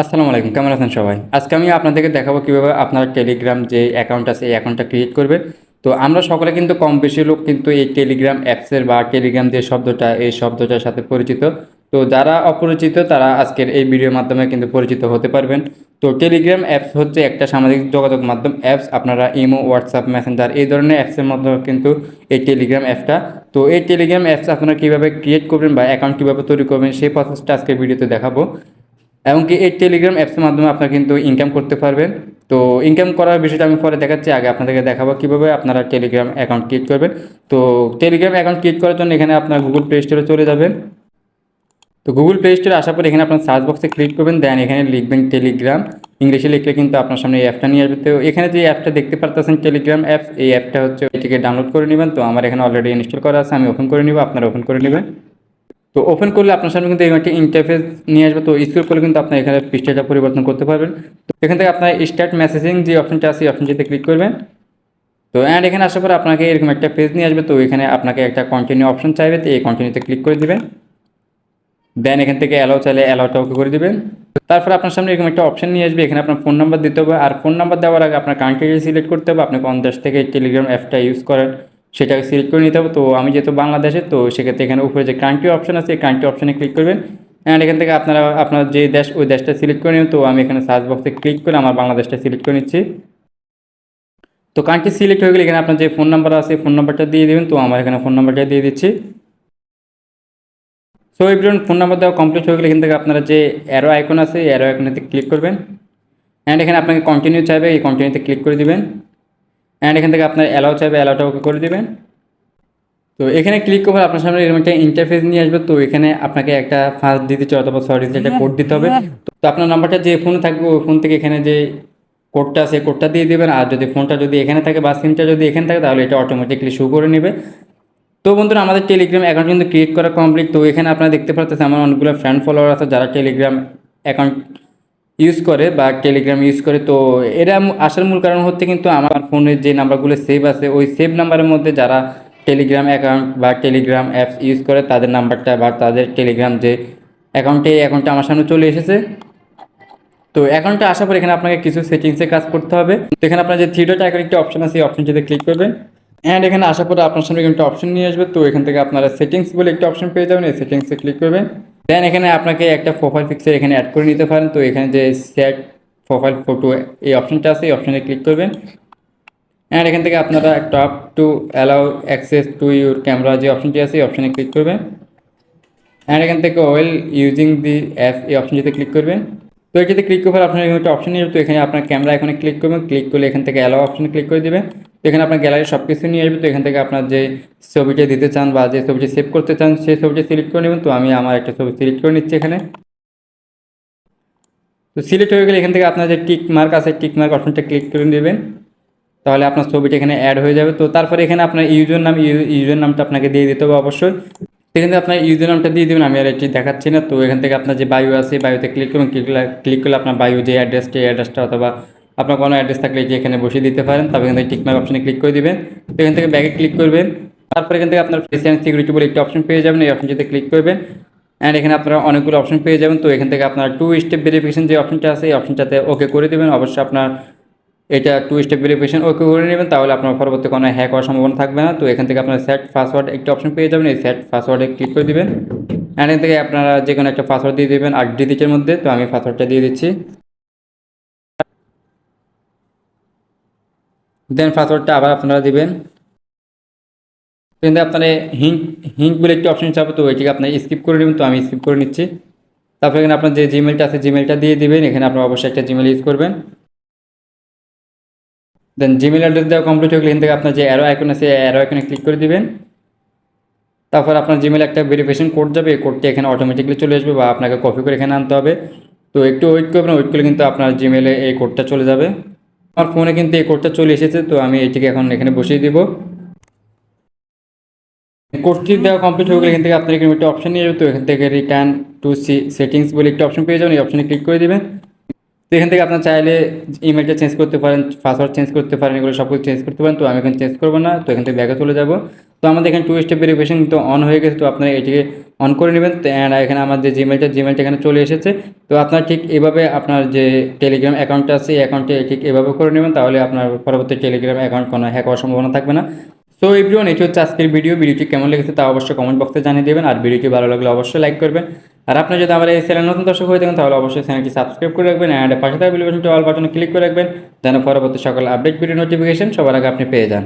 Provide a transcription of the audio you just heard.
আসসালামু আলাইকুম, কেমন আছেন সবাই? আজকে আমি আপনাদেরকে দেখাবো কীভাবে আপনার টেলিগ্রাম যে অ্যাকাউন্ট আছে, এই অ্যাকাউন্টটা ক্রিয়েট করবে। তো আমরা সকলে কিন্তু কম বেশি লোক কিন্তু এই টেলিগ্রাম অ্যাপসের বা টেলিগ্রাম যে শব্দটা, এই শব্দটার সাথে পরিচিত। তো যারা অপরিচিত, তারা আজকের এই ভিডিওর মাধ্যমে কিন্তু পরিচিত হতে পারবেন। তো টেলিগ্রাম অ্যাপস হচ্ছে একটা সামাজিক যোগাযোগ মাধ্যম অ্যাপস আপনারা ইমো হোয়াটসঅ্যাপ মেসেঞ্জার এই ধরনের অ্যাপসের মধ্যে কিন্তু এই টেলিগ্রাম অ্যাপটা তো এই টেলিগ্রাম অ্যাপস আপনারা কীভাবে ক্রিয়েট করবেন বা অ্যাকাউন্ট কীভাবে তৈরি করবেন, সেই প্রসেসটা আজকের ভিডিওতে দেখাবো। এমনকি এই টেলিগ্রাম অ্যাপসের মাধ্যমে আপনারা কিন্তু ইনকাম করতে পারবেন। তো ইনকাম করার বিষয়টা আমি পরে দেখাচ্ছি, আগে আপনাদেরকে দেখাবো কীভাবে আপনারা টেলিগ্রাম অ্যাকাউন্ট ক্রিয়েট করবেন। তো টেলিগ্রাম অ্যাকাউন্ট ক্রিয়েট করার জন্য এখানে আপনার গুগল প্লে স্টোরে চলে যাবেন। তো গুগল প্লে স্টোরে আসার পর এখানে আপনার সার্চ বক্সে ক্লিক করবেন দেন এখানে লিখবেন টেলিগ্রাম ইংলিশে লিখলে কিন্তু আপনার সামনে এই অ্যাপটা নিয়ে আসবে। তো এখানে যে অ্যাপটা দেখতে পারতেছেন টেলিগ্রাম অ্যাপস এই অ্যাপটা হচ্ছে এটিকে ডাউনলোড করে নেবেন। তো আমার এখানে অলরেডি ইনস্টল করা আছে, আমি ওপেন করে নিব, আপনারা ওপেন করে নেবেন। তো ওপেন করলে আপনার সামনে কিন্তু একটা ইন্টারফেস নিয়ে আসবে। তো স্ক্রল করলে কিন্তু আপনার এখানে পৃষ্ঠাটা পরিবর্তন করতে পারবেন। তো এখান থেকে আপনার স্টার্ট মেসেজিং যে অপশনটা আছে অপশনটিতে ক্লিক করবেন। তো অ্যান্ড এখানে আসার পর আপনাকে এরকম একটা পেজ নিয়ে আসবে। তো এখানে আপনাকে একটা কন্টিনিউ অপশন চাইবে। তো এই কন্টিনিউতে ক্লিক করে দিবেন। দেন এখান থেকে অ্যালাউ চাইলে অ্যালাউটা ওকে করে দিবেন। তারপর আপনার সামনে এরকম একটা অপশন নিয়ে আসবে। এখানে আপনার ফোন নাম্বার দিতে হবে। আর ফোন নাম্বার দেওয়ার আগে আপনার কান্ট্রি সিলেক্ট করতে হবে। আপনি কোন দেশ থেকে টেলিগ্রাম অ্যাপটা ইউজ করেন। সেটাকে সিলেক্ট করে নিতে হবে। তো আমি যেহেতু বাংলাদেশে, তো সেক্ষেত্রে এখানে উপরে যে কান্ট্রি অপশন আছে, এই কান্ট্রি অপশনে ক্লিক করবেন। অ্যান্ড এখান থেকে আপনারা, আপনার যে দেশ, ওই দেশটা সিলেক্ট করে নেবেন তো আমি এখানে সার্চ বক্সে ক্লিক করে আমার বাংলাদেশটা সিলেক্ট করে নিচ্ছি। তো কান্ট্রি সিলেক্ট হয়ে গেলে এখানে আপনার যে ফোন নাম্বার আছে ফোন নাম্বারটা দিয়ে দেবেন। তো আমার এখানে ফোন নাম্বারটা দিয়ে দিচ্ছি। সো এভরিওয়ান ফোন নাম্বার দেওয়া কমপ্লিট হয়ে গেলে এখান থেকে আপনারা যে অ্যারো আইকন আছে অ্যারো আইকনেতে ক্লিক করবেন। অ্যান্ড এখানে আপনাকে কন্টিনিউ চাইবে, এই কন্টিনিউতে ক্লিক করে দিবেন। অ্যান্ড এখান থেকে আপনার অ্যালাউ চাইবে অ্যালাউটা ওকে করে দেবেন। তো এখানে ক্লিক করে আপনার সামনে এরকম একটা ইন্টারফেস নিয়ে আসবে। তো এখানে আপনাকে একটা ফার্স্ট দিতে চাই অথবা সরি দিতে একটা কোড দিতে হবে। তো আপনার নাম্বারটা যে ফোনে থাকবে, ওই ফোন থেকে এখানে যে কোডটা সেই কোডটা দিয়ে দেবেন। আর যদি ফোনটা যদি এখানে থাকে বা সিমটা যদি এখানে থাকে, তাহলে এটা অটোমেটিকলি শো করে নেবে। তো বন্ধুরা, আমাদের টেলিগ্রাম অ্যাকাউন্ট কিন্তু ক্রিয়েট করা কমপ্লিট তো এখানে আপনারা দেখতে পাচ্ছেন আমার অনেকগুলো ফ্রেন্ড ফলোয়ার আছে, যারা টেলিগ্রাম অ্যাকাউন্ট ইউজ করে বা টেলিগ্রাম ইউজ করে, তো এরা আসার মূল কারণ হচ্ছে কিন্তু আমার ফোনের যে নাম্বারগুলো সেভ আছে, ওই সেভ নাম্বারের মধ্যে যারা টেলিগ্রাম অ্যাকাউন্ট বা টেলিগ্রাম অ্যাপস ইউজ করে, তাদের নাম্বারটা বা তাদের টেলিগ্রাম যে অ্যাকাউন্টে এই অ্যাকাউন্টটা আমার সামনে চলে এসেছে। তো অ্যাকাউন্টে আসার পর এখানে আপনাকে কিছু সেটিংসে কাজ করতে হবে। তো এখানে আপনার যে থ্রি ডট একটা অপশন আছে, এই অপশনটিতে ক্লিক করবেন। অ্যান্ড এখানে আসার পরে আপনার সামনে একটা অপশন নিয়ে আসবে। তো এখান থেকে আপনারা সেটিংস বলে একটা অপশন পেয়ে যাবেন। এই সেটিংসে ক্লিক করবেন। দেন এখানে আপনাকে একটা প্রোফাইল পিকচার এখানে অ্যাড করে নিতে পারেন। তো এখানে যে সেট প্রোফাইল ফটো এই অপশনটা আছে, এই অপশনে ক্লিক করবেন। অ্যান্ড এখান থেকে আপনারা tap to allow access to your camera যে অপশনটি আছে, এই অপশনে ক্লিক করবেন। অ্যান্ড এখান থেকে ওয়েল ইউজিং দি অ্যাপ এই অপশনটিতে ক্লিক করবেন। তো এটিতে ক্লিক করার আপনার এখানে একটা অপশন নিয়ে তো এখানে আপনার ক্যামেরা এখানে ক্লিক করবেন। ক্লিক করলে এখান থেকে অ্যালাউ অপশনে ক্লিক করে দেবেন। এখানে আপনার গ্যালারি সব কিছু নিয়ে আসবে, তো এখান থেকে আপনার যে ছবিটা দিতে চান বা যে ছবিটি সেভ করতে চান, সেই ছবিটি সিলেক্ট করে নেবেন। তো আমি আমার একটা ছবি সিলেক্ট করে নিচ্ছি এখানে। তো সিলেক্ট হয়ে গেলে এখান থেকে আপনার যে টিক মার্ক আছে টিক মার্ক অপশনটা ক্লিক করে নেবেন। তাহলে আপনার ছবিটা এখানে অ্যাড হয়ে যাবে। তো তারপরে এখানে আপনার ইউজার নাম ইউজার নামটা আপনাকে দিয়ে দিতে হবে অবশ্যই। থেকে আপনার ইউজার নামটা দিয়ে দেবেন, আমি আর এটি দেখাচ্ছি না। তো এখান থেকে আপনার যে বায়ু আছে বায়ুতে ক্লিক করবেন ক্লিক করলে আপনার বায়ু যে অ্যাড্রেসটা অ্যাড্রেসটা অথবা আপনার কোনো অ্যাড্রেস থাকলে এটি এখানে বসিয়ে দিতে পারেন তারপর এখান থেকে টিকমার্ক অপশনে ক্লিক করে দিবেন। তো এখান থেকে ব্যাগে ক্লিক করবেন। তারপর এখান থেকে আপনার ফেস অ্যান্ড সিকিউরিটি বলে একটি অপশন পেয়ে যাবেন, এই অপশন অপশনটিতে ক্লিক করবেন। অ্যান্ড এখানে আপনারা অনেকগুলো অপশন পেয়ে যাবেন। তো এখান থেকে আপনার টু স্টেপ ভেরিফিকেশন যে অপশনটা আছে, এই অপশনটাতে ওকে করে দেবেন। অবশ্যই আপনার এটা টু স্টেপ ভেরিফিকেশন ওকে করে নেবেন। তাহলে আপনার পরবর্তী কোনো হ্যাক হওয়ার সম্ভাবনা থাকবে না। তো এখান থেকে আপনার সেট পাসওয়ার্ড একটা অপশন পেয়ে যাবেন। এই সেট পাসওয়ার্ডে ক্লিক করে দিবেন। অ্যান্ড এখান থেকে আপনারা যে কোনো একটা পাসওয়ার্ড দিয়ে দেবেন, আট ডিজিটের মধ্যে। তো আমি পাসওয়ার্ডটা দিয়ে দিচ্ছি। দেন পাসওয়ার্ডটা আবার আপনারা দেবেন। কিন্তু আপনার হিঙ্ক হিঙ্ক বলে একটি অপশন চাপো তো ওইটিকে আপনার স্কিপ করে নেবেন, তো আমি স্কিপ করে নিচ্ছি। তারপর এখানে আপনার যে জিমেলটা আছে জিমেলটা দিয়ে দিবেন, এখানে আপনার অবশ্যই একটা জিমেল ইউজ করবেন। দেন জিমেল অ্যাড্রেস দেওয়া কমপ্লিট হয়ে গেলে এখান থেকে আপনার যে অ্যারো আইকন আছে অ্যারো আইকনে ক্লিক করে দিবেন। তারপর আপনার জিমেল একটা ভেরিফিকেশন কোড যাবে, এই কোডটি এখানে অটোমেটিকলি চলে আসবে বা আপনাকে কপি করে এখানে আনতে হবে। তো একটু ওয়েট করবেন ওয়েট করলে কিন্তু আপনার জিমেলে এই কোডটা চলে যাবে। আমার ফোনে কিন্তু এই কোডটা চলে এসেছে, তো আমি এটিকে এখন এখানে বসিয়ে দিব। কোডটি দেওয়া কমপ্লিট হয়ে গেলে এখান থেকে আপনার এখানে একটা অপশন নিয়ে যাবে তো এখান থেকে রিটার্ন টু সি সেটিংস বলে একটা অপশন পেয়ে যাবেন, এই অপশনে ক্লিক করে দিবেন। তো এখান থেকে আপনার চাইলে ইমেলটা চেঞ্জ করতে পারেন পাসওয়ার্ড চেঞ্জ করতে পারেন, এগুলো সব কিছু চেঞ্জ করতে পারেন, তো আমি এখন চেঞ্জ করব না, তো এখান থেকে ব্যাগে চলে যাব। তো আমাদের এখানে টু স্টেপ ভেরিফিকেশন তো অন হয়ে গেছে, তো আপনারা এটিকে অন করে নেবেন। অ্যান্ড এখানে আমার যে জিমেলটা জিমেলটা এখানে চলে এসেছে। তো আপনার ঠিক এভাবে আপনার যে টেলিগ্রাম অ্যাকাউন্টটা আছে, এই অ্যাকাউন্টে ঠিক এভাবে করে নেবেন, তাহলে আপনার পরবর্তী টেলিগ্রাম অ্যাকাউন্ট কোনো হ্যাক হওয়ার সম্ভাবনা থাকবে না। সো এভরিওয়ান এটি হচ্ছে আজকের ভিডিও ভিডিওটি কেমন লেগেছে তা অবশ্যই কমেন্ট বক্সে জানিয়ে দেবেন, আর ভিডিওটি ভালো লাগলে অবশ্যই লাইক করবেন। আর আপনি যদি আমার এই চ্যানেল নতুন দর্শক হয়ে থাকেন, তাহলে অবশ্যই চ্যানেলটি সাবস্ক্রাইব করে রাখবেন অ্যান্ড পাশে থাকা বেল বাটনটি অল বাটনে ক্লিক করে রাখবেন। যেন পরবর্তী সকল আপডেট ভিডিও নোটিফিকেশন সবার আগে আপনি পেয়ে যান।